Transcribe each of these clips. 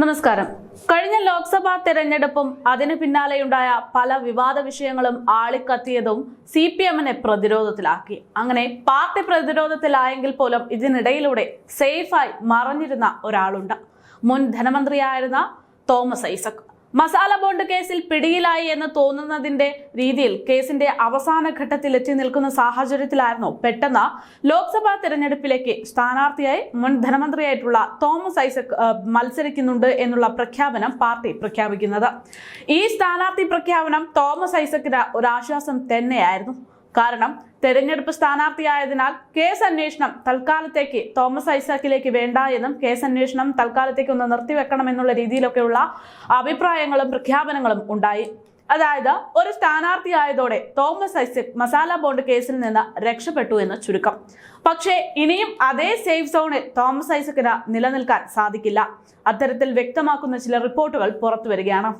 നമസ്കാരം. കഴിഞ്ഞ ലോക്സഭാ തെരഞ്ഞെടുപ്പും അതിനു പിന്നാലെയുണ്ടായ പല വിവാദ വിഷയങ്ങളും ആളിക്കത്തിയതും സി പി എമ്മിനെ പ്രതിരോധത്തിലാക്കി. അങ്ങനെ പാർട്ടി പ്രതിരോധത്തിലായെങ്കിൽ പോലും ഇതിനിടയിലൂടെ സേഫായി മറഞ്ഞിരുന്ന ഒരാളുണ്ട്. മുൻ ധനമന്ത്രിയായിരുന്ന തോമസ് ഐസക്. മസാല ബോണ്ട് കേസിൽ പിടിയിലായി എന്ന് തോന്നുന്നതിന്റെ രീതിയിൽ കേസിന്റെ അവസാന ഘട്ടത്തിൽ എത്തി നിൽക്കുന്ന സാഹചര്യത്തിലായിരുന്നു പെട്ടെന്ന് ലോക്സഭാ തെരഞ്ഞെടുപ്പിലേക്ക് സ്ഥാനാർത്ഥിയായി മുൻ ധനമന്ത്രിയായിട്ടുള്ള തോമസ് ഐസക് മത്സരിക്കുന്നുണ്ട് എന്നുള്ള പ്രഖ്യാപനം പാർട്ടി പ്രഖ്യാപിക്കുന്നത്. ഈ സ്ഥാനാർത്ഥി പ്രഖ്യാപനം തോമസ് ഐസക്കിന് ഒരാശ്വാസം തന്നെയായിരുന്നു. കാരണം തെരഞ്ഞെടുപ്പ് സ്ഥാനാർത്ഥിയായതിനാൽ കേസ് അന്വേഷണം തൽക്കാലത്തേക്ക് തോമസ് ഐസാക്കിലേക്ക് വേണ്ട എന്നും കേസ് അന്വേഷണം തൽക്കാലത്തേക്ക് ഒന്ന് നിർത്തിവെക്കണമെന്നുള്ള രീതിയിലൊക്കെയുള്ള അഭിപ്രായങ്ങളും പ്രഖ്യാപനങ്ങളും ഉണ്ടായി. അതായത് ഒരു സ്ഥാനാർത്ഥിയായതോടെ തോമസ് ഐസക് മസാല ബോണ്ട് കേസിൽ നിന്ന് രക്ഷപ്പെട്ടു എന്ന് ചുരുക്കം. പക്ഷേ ഇനിയും അതേ സേഫ് സോണിൽ തോമസ് ഐസക്കിന് നിലനിൽക്കാൻ സാധിക്കില്ല. അത്തരത്തിൽ വ്യക്തമാക്കുന്ന ചില റിപ്പോർട്ടുകൾ പുറത്തു വരികയാണ്.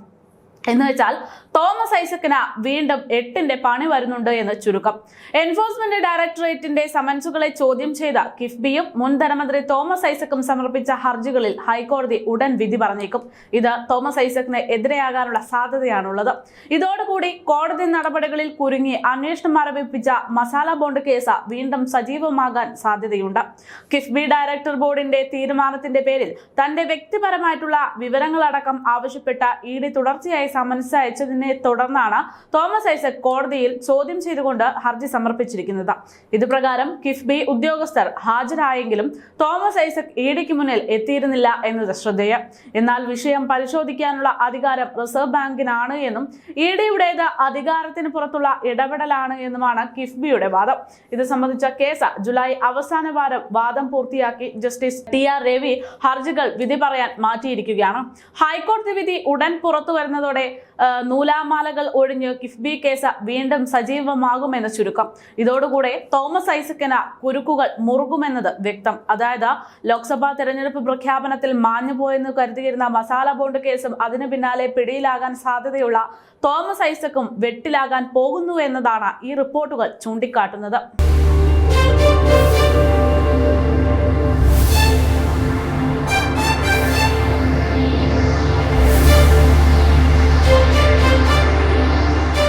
എന്ന് വെച്ചാൽ തോമസ് ഐസക്കിന് വീണ്ടും എട്ടിന്റെ പണി വരുന്നുണ്ട് എന്ന് ചുരുക്കം. എൻഫോഴ്സ്മെന്റ് ഡയറക്ടറേറ്റിന്റെ സമൻസുകളെ ചോദ്യം ചെയ്ത കിഫ്ബിയും മുൻ ധനമന്ത്രി തോമസ് ഐസക്കും സമർപ്പിച്ച ഹർജികളിൽ ഹൈക്കോടതി ഉടൻ വിധി പറഞ്ഞേക്കും. ഇത് തോമസ് ഐസക്കിന് എതിരെയാകാനുള്ള സാധ്യതയാണുള്ളത്. ഇതോടുകൂടി കോടതി നടപടികളിൽ കുരുങ്ങി അന്വേഷണം ആരംഭിപ്പിച്ച മസാല ബോണ്ട് കേസ് വീണ്ടും സജീവമാകാൻ സാധ്യതയുണ്ട്. കിഫ്ബി ഡയറക്ടർ ബോർഡിന്റെ തീരുമാനത്തിന്റെ പേരിൽ തന്റെ വ്യക്തിപരമായിട്ടുള്ള വിവരങ്ങളടക്കം ആവശ്യപ്പെട്ട ഇ ഡി തുടർച്ചയായി സമൻസ് അയച്ചതിനെ തുടർന്നാണ് തോമസ് ഐസക് കോടതിയിൽ ചോദ്യം ചെയ്തുകൊണ്ട് ഹർജി സമർപ്പിച്ചിരിക്കുന്നത്. ഇതുപ്രകാരം കിഫ്ബി ഉദ്യോഗസ്ഥർ ഹാജരായെങ്കിലും തോമസ് ഐസക് ഇ ഡിക്ക് മുന്നിൽ എത്തിയിരുന്നില്ല എന്നത് ശ്രദ്ധേയം. എന്നാൽ വിഷയം പരിശോധിക്കാനുള്ള അധികാരം റിസർവ് ബാങ്കിനാണ് എന്നും ഇ ഡിയുടേത് അധികാരത്തിന് പുറത്തുള്ള ഇടപെടലാണ് എന്നുമാണ് കിഫ്ബിയുടെ വാദം. ഇത് സംബന്ധിച്ച കേസ് ജൂലൈ അവസാന വാരം വാദം പൂർത്തിയാക്കി ജസ്റ്റിസ് ടി ആർ രവി ഹർജികൾ വിധി പറയാൻ മാറ്റിയിരിക്കുകയാണ്. ഹൈക്കോടതി വിധി ഉടൻ പുറത്തു വരുന്നതോടെ ആ, നൂലാമാലകൾ ഒഴിഞ്ഞ് കിഫ്ബി കേസ് വീണ്ടും സജീവമാകുമെന്ന് ചുരുക്കം. ഇതോടുകൂടെ തോമസ് ഐസക്കിന് കുരുക്കുകൾ മുറുകുമെന്നത് വ്യക്തം. അതായത് ലോക്സഭാ തെരഞ്ഞെടുപ്പ് പ്രഖ്യാപനത്തിൽ മാഞ്ഞുപോയെന്ന് കരുതിയിരുന്ന മസാല ബോണ്ട് കേസും അതിനു പിന്നാലെ പിടിയിലാകാൻ സാധ്യതയുള്ള തോമസ് ഐസക്കും വെട്ടിലാകാൻ പോകുന്നു എന്നതാണ് ഈ റിപ്പോർട്ടുകൾ ചൂണ്ടിക്കാട്ടുന്നത്.